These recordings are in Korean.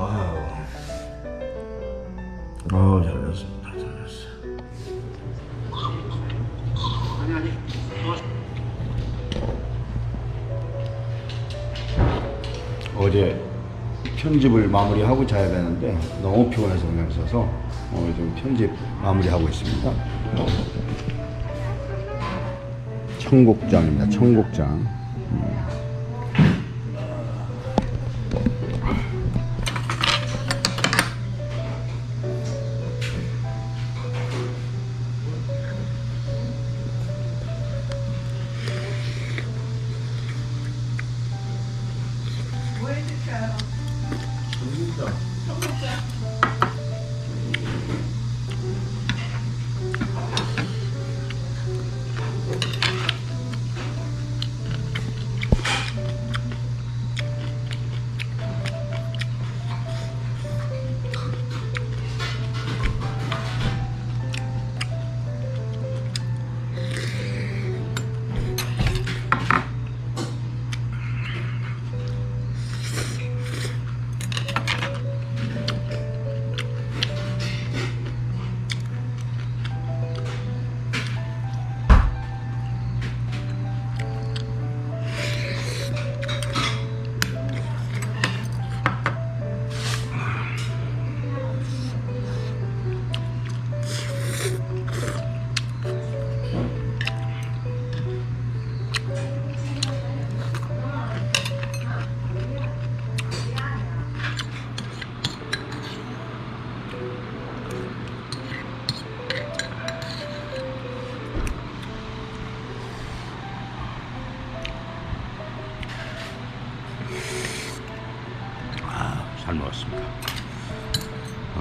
와우. 어, 잘 됐습니다. 잘 됐어. 어제 편집을 마무리하고 자야 되는데 너무 피곤해서 그냥 있어서 어, 좀 편집 마무리하고 있습니다. 청국장입니다. 청국장. 아,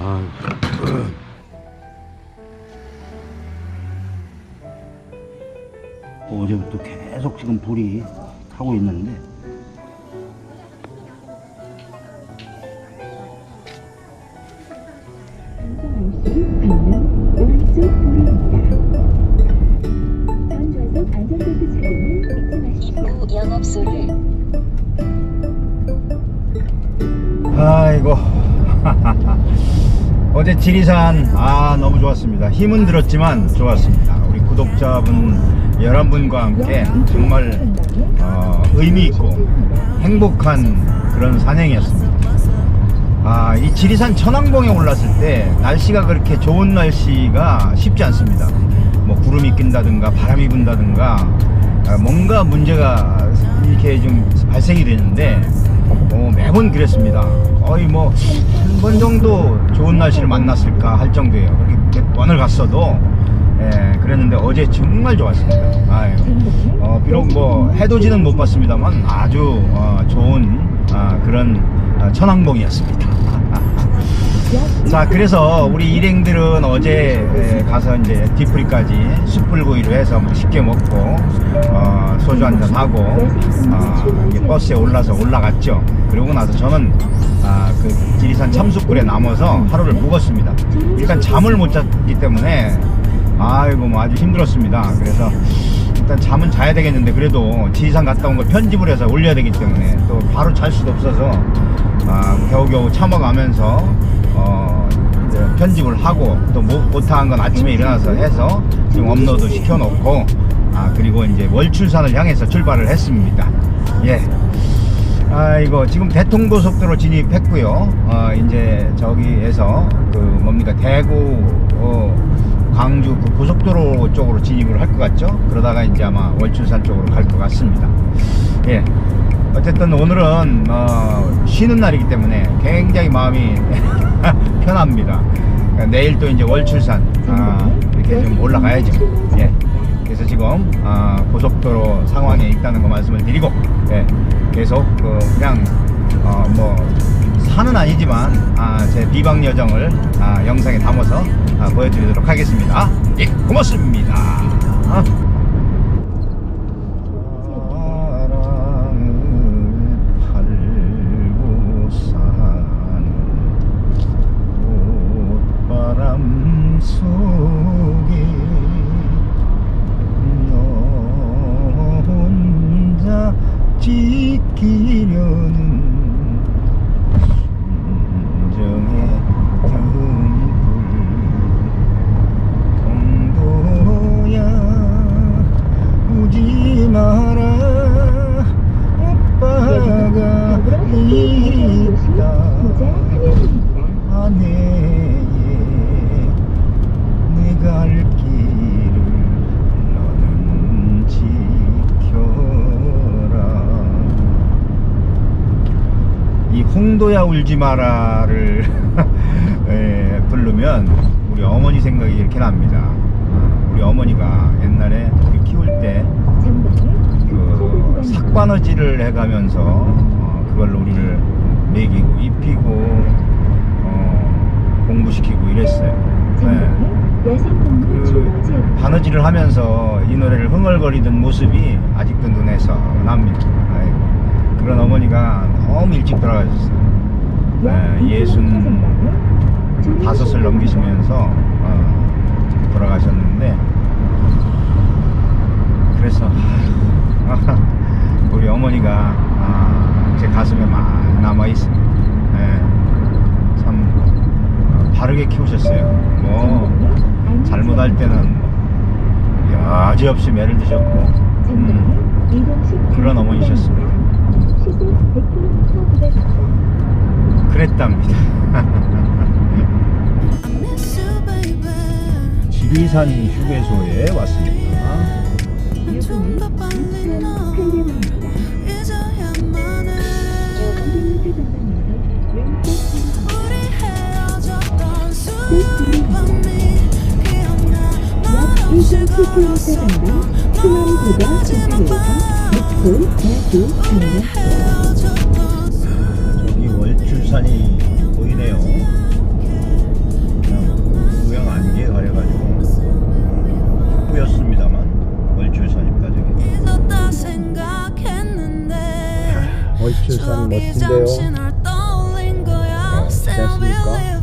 아, 어제부터 계속 지금 불이 타고 있는데. 아이고 어제 지리산 아 너무 좋았습니다. 힘은 들었지만 좋았습니다. 우리 구독자분 11분과 함께 정말 어, 의미 있고 행복한 그런 산행이었습니다. 아, 이 지리산 천왕봉에 올랐을 때 날씨가 그렇게 좋은 날씨가 쉽지 않습니다. 뭐 구름이 낀다든가 바람이 분다든가 아, 뭔가 문제가 이렇게 좀 발생이 되는데 어, 매번 그랬습니다. 거의 뭐 한 번 정도 좋은 날씨를 만났을까 할 정도예요. 그렇게 몇 번을 갔어도 예, 그랬는데 어제 정말 좋았습니다. 아유, 어, 비록 뭐 해돋이는 못 봤습니다만 아주 어, 좋은 아, 그런 아, 천왕봉이었습니다. 자, 그래서 우리 일행들은 어제 에, 가서 이제 뒤풀이까지 숯불구이로 해서 맛있게 먹고 어, 소주 한잔 하고 어, 버스에 올라서 올라갔죠. 그러고 나서 저는 아, 그 지리산 참숯불에 남아서 하루를 묵었습니다. 일단 잠을 못 잤기 때문에 아이고 뭐 아주 힘들었습니다. 그래서 일단 잠은 자야 되겠는데 그래도 지리산 갔다 온거 편집을 해서 올려야 되기 때문에 또 바로 잘 수도 없어서 아, 겨우겨우 참아가면서 어, 편집을 하고 또 못, 못한 건 아침에 일어나서 해서 지금 업로드 시켜놓고 아 그리고 이제 월출산을 향해서 출발을 했습니다. 예. 아이고 지금 대통고속도로 진입했고요. 어, 이제 저기에서 그 뭡니까 대구 어, 광주 그 고속도로 쪽으로 진입을 할 것 같죠? 그러다가 이제 아마 월출산 쪽으로 갈 것 같습니다. 예. 어쨌든 오늘은 어, 쉬는 날이기 때문에 굉장히 마음이 편합니다. 그러니까 내일 또 이제 월출산 아, 이렇게 좀 올라가야죠. 예. 그래서 지금 아, 고속도로 상황에 있다는 거 말씀을 드리고 예, 계속 그 그냥 어, 뭐 산은 아니지만 아, 제 비방 여정을 아, 영상에 담아서 아, 보여드리도록 하겠습니다. 예, 고맙습니다. 아. 지키려는 홍도야 울지 마라를 에, 부르면 우리 어머니 생각이 이렇게 납니다 우리 어머니가 옛날에 우리 키울 때 그 삭바느질을 해가면서 어, 그걸로 우리를 먹이고 입히고 어, 공부시키고 이랬어요. 출몰 그 바느질을 하면서 이 노래를 흥얼거리던 모습이 아직도 눈에서 납니다. 아이고, 그런 어머니가 너무 일찍 돌아가셨어요. 네, 예순 다섯을 넘기시면서 어, 돌아가셨는데 그래서 우리 어머니가 아, 제 가슴에 많이 남아 있습니다. 네, 참 어, 바르게 키우셨어요. 뭐 잘못할 때는 뭐 여지없이 매를 드셨고 음, 그런 어머니셨습니다. 그랬답니다. 지리산 휴게소에 왔습니다. 이분은 부산 한림입니다. 200m 전방에서 왼쪽 약 1.7km 전방 수원보다 지상에서 목포, 대구, 강릉 저기 월출산이 보이네요. 그냥 구경 안개 가려가지고 뿌였습니다만 월출산입니다 저기. 월출산 멋진데요. 어, 괜찮습니까?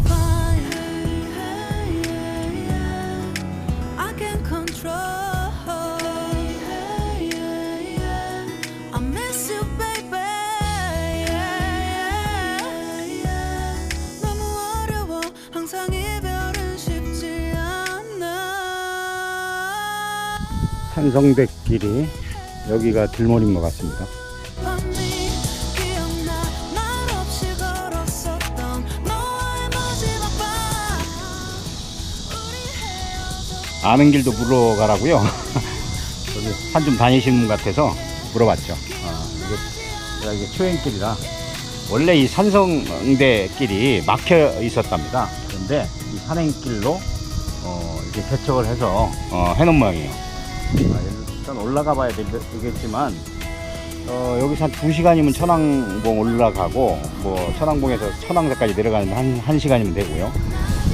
산성백길이 여기가 들몰인 것 같습니다. 아는 길도 물어가라고요. 산좀 다니시는 분 같아서 물어봤죠. 아, 이게, 이게 초행길이라 원래 이 산성대 길이 막혀 있었답니다. 그런데 이 산행길로 어, 이렇게 개척을 해서 어, 해놓은 모양이에요. 아, 일단 올라가 봐야 되, 겠지만 어, 여기서 한 2시간이면 천왕봉 올라가고 뭐 천왕봉에서 천왕사까지 내려가는 한, 한 시간이면 되고요.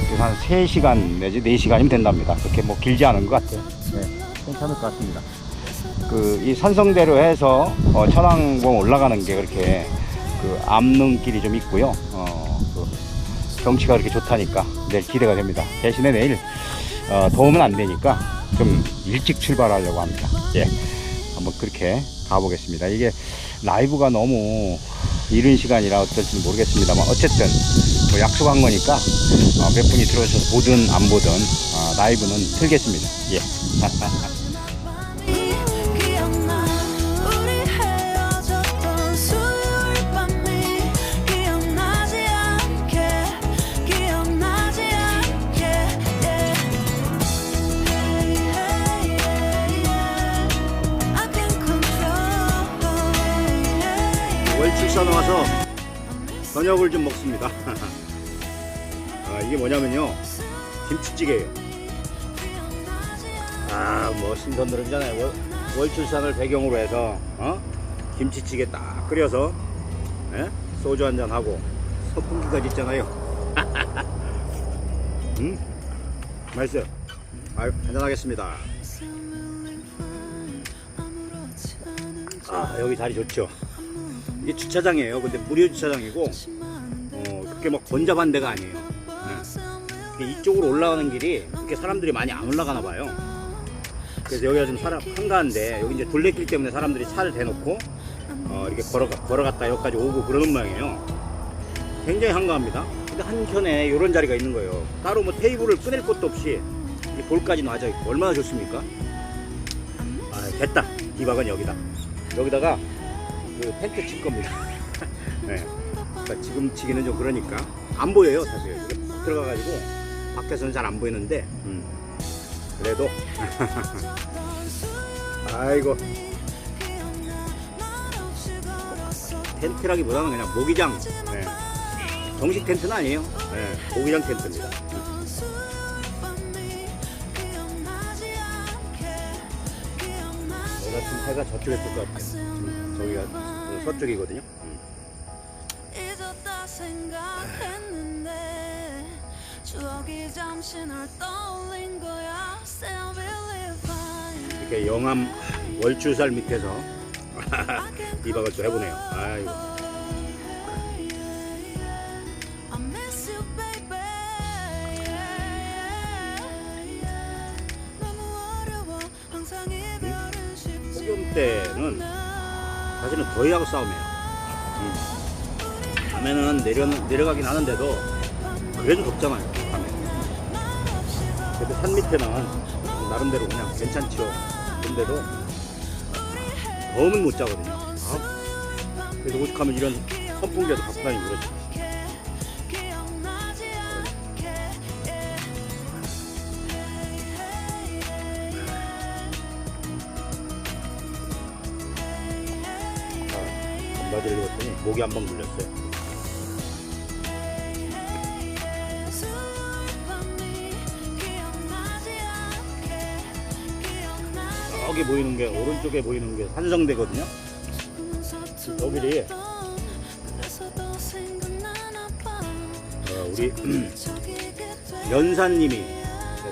그래서 한 3시간 내지 4시간이면 된답니다. 그렇게 뭐 길지 않은 것 같아요. 네, 괜찮을 것 같습니다. 그, 이 산성대로 해서 어, 천왕봉 올라가는 게 그렇게 그 암릉길이 좀 있고요. 어, 그 경치가 그렇게 좋다니까 내일 기대가 됩니다. 대신에 내일 어, 더우면 안 되니까 좀 일찍 출발하려고 합니다. 예. 한번 그렇게 가보겠습니다. 이게 라이브가 너무 이른 시간이라 어떨지는 모르겠습니다만 어쨌든 뭐 약속한 거니까 어, 몇 분이 들어오셔서 보든 안 보든 어, 라이브는 틀겠습니다. 예. hey, 월출산 와서 저녁을 좀 먹습니다. 아, 이게 뭐냐면요. 김치찌개예요. 아, 뭐 신선들은잖아요. 월, 월출산을 배경으로 해서 어? 김치찌개 딱 끓여서 예? 소주 한잔 하고 선풍기까지 있잖아요. 음, 맛있어요. 아, 한잔 하겠습니다. 아, 여기 자리 좋죠. 이게 주차장이에요. 근데 무료 주차장이고 어, 그렇게 막 번잡한 데가 아니에요. 네. 이쪽으로 올라가는 길이 이렇게 사람들이 많이 안 올라가나 봐요. 그래서 여기가 좀 사람 한가한데 여기 이제 둘레길 때문에 사람들이 차를 대놓고 어, 이렇게 걸어가, 걸어갔다 여기까지 오고 그러는 모양이에요. 굉장히 한가합니다. 근데 한켠에 이런 자리가 있는 거예요. 따로 뭐 테이블을 꺼낼 것도 없이 이 볼까지 놔져 있고 얼마나 좋습니까? 아, 됐다. 이 박은 여기다. 여기다가 그 텐트 칠 겁니다. 네. 그러니까 지금 치기는 좀 그러니까 안 보여요 사실 들어가가지고 밖에서는 잘 안 보이는데 음. 그래도 아이고 텐트라기보다는 그냥 모기장 네. 정식 텐트는 아니에요 네. 모기장 텐트입니다 저 같은 해가 저쪽에 있을 것 같아요 음, 저기가 서쪽이거든요. 음. 이렇게 영암 월주살 밑에서 이박을 또 해보네요. 아이고. 때는 사실은 더위하고 싸움이에요. 음. 밤에는 내려, 내려가긴 하는데도 그래도 덥잖아요 밤에. 그래도 산 밑에는 나름대로 그냥 괜찮죠. 근데도 더우면 못 자거든요. 아, 그래서 오죽하면 이런 선풍기라도 갖고 다니고 그러죠 바지를 입었더니 목이 한 번 물렸어요 저기 보이는 게 오른쪽에 보이는 게 산성대거든요 여기를 어, 우리 연사님이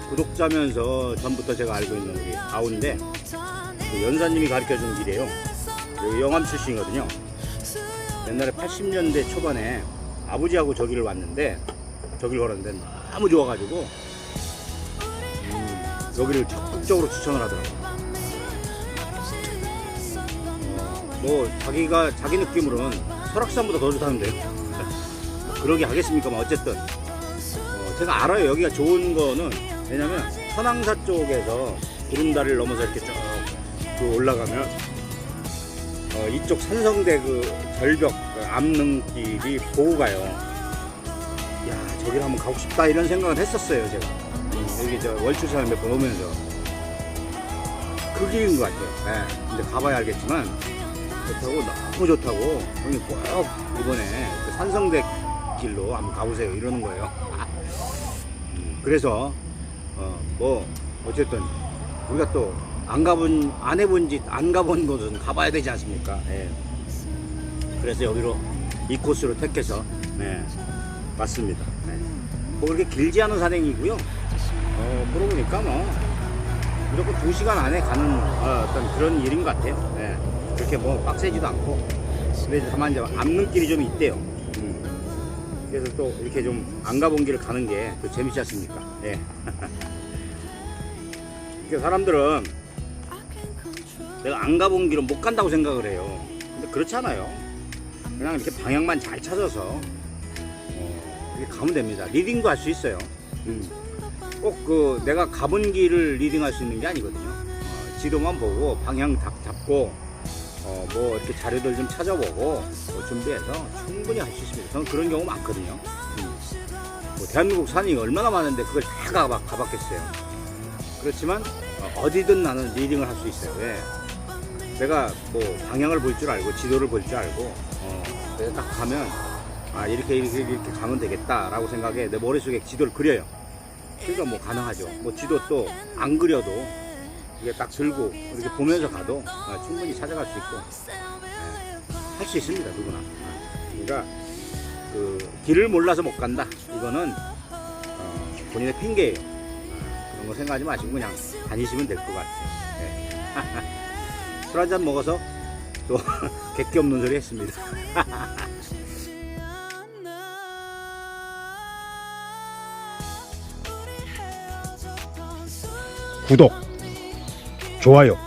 구독자면서 전부터 제가 알고 있는 우리 가운데 그 연사님이 가르쳐 준 길이에요. 여기 영암 출신이거든요. 옛날에 80년대 초반에 아버지하고 저기를 왔는데 저기를 걸었는데 너무 좋아가지고 음, 여기를 적극적으로 추천을 하더라고요. 어, 뭐 자기가 자기 느낌으로는 설악산보다 더 좋다는데요. 그러게 하겠습니까만 어쨌든 어, 제가 알아요. 여기가 좋은 거는 왜냐면 천왕사 쪽에서 구름다리를 넘어서 이렇게 쭉그 올라가면 어, 이쪽 산성대 그 절벽 그 암릉길이 보고 가요. 야 저기를 한번 가고 싶다 이런 생각을 했었어요 제가 음, 여기 저 월출산을 몇 번 오면서 그 길인 것 같아요. 예, 근데 가봐야 알겠지만 좋다고 너무 좋다고 형님 꼭 이번에 그 산성대 길로 한번 가보세요 이러는 거예요. 음, 그래서 어, 뭐 어쨌든 우리가 또 안 가본 안 해본 짓 안 가본 곳은 가봐야 되지 않습니까? 예. 그래서 여기로 이 코스로 택해서 네, 왔습니다. 네. 뭐 그렇게 길지 않은 산행이고요. 어, 물어보니까 뭐 무조건 2 시간 안에 가는 어, 떤 그런 일인 것 같아요. 예. 그렇게 뭐 빡세지도 않고 근데 다만 이제 암릉길이 좀 있대요. 음. 그래서 또 이렇게 좀 안 가본 길을 가는 게 또 재밌지 않습니까? 예. 이렇게 사람들은 내가 안 가본 길은 못 간다고 생각을 해요. 근데 그렇지 않아요. 그냥 이렇게 방향만 잘 찾아서 어, 이렇게 가면 됩니다. 리딩도 할 수 있어요. 음. 꼭그 내가 가본 길을 리딩할 수 있는 게 아니거든요. 어, 지도만 보고 방향 딱 잡고 어, 뭐 이렇게 자료들 좀 찾아보고 뭐 준비해서 충분히 할 수 있습니다. 저는 그런 경우 많거든요. 음. 뭐 대한민국 산이 얼마나 많은데 그걸 다 가봐, 가봤겠어요. 그렇지만 어, 어디든 나는 리딩을 할 수 있어요. 왜? 내가 뭐 방향을 볼 줄 알고 지도를 볼 줄 알고 어, 내가 딱 가면 아 이렇게 이렇게 이렇게 가면 되겠다라고 생각해 내 머릿속에 지도를 그려요. 그러니까 뭐 가능하죠. 뭐 지도 또 안 그려도 이게 딱 들고 이렇게 보면서 가도 어, 충분히 찾아갈 수 있고 할수 있습니다 누구나. 어, 그러니까 그 길을 몰라서 못 간다. 이거는 어, 본인의 핑계예요. 어, 그런 거 생각하지 마시고 그냥 다니시면 될 것 같아요. 네. 술 한잔 먹어서 또 객기 없는 소리 했습니다. 구독, 좋아요,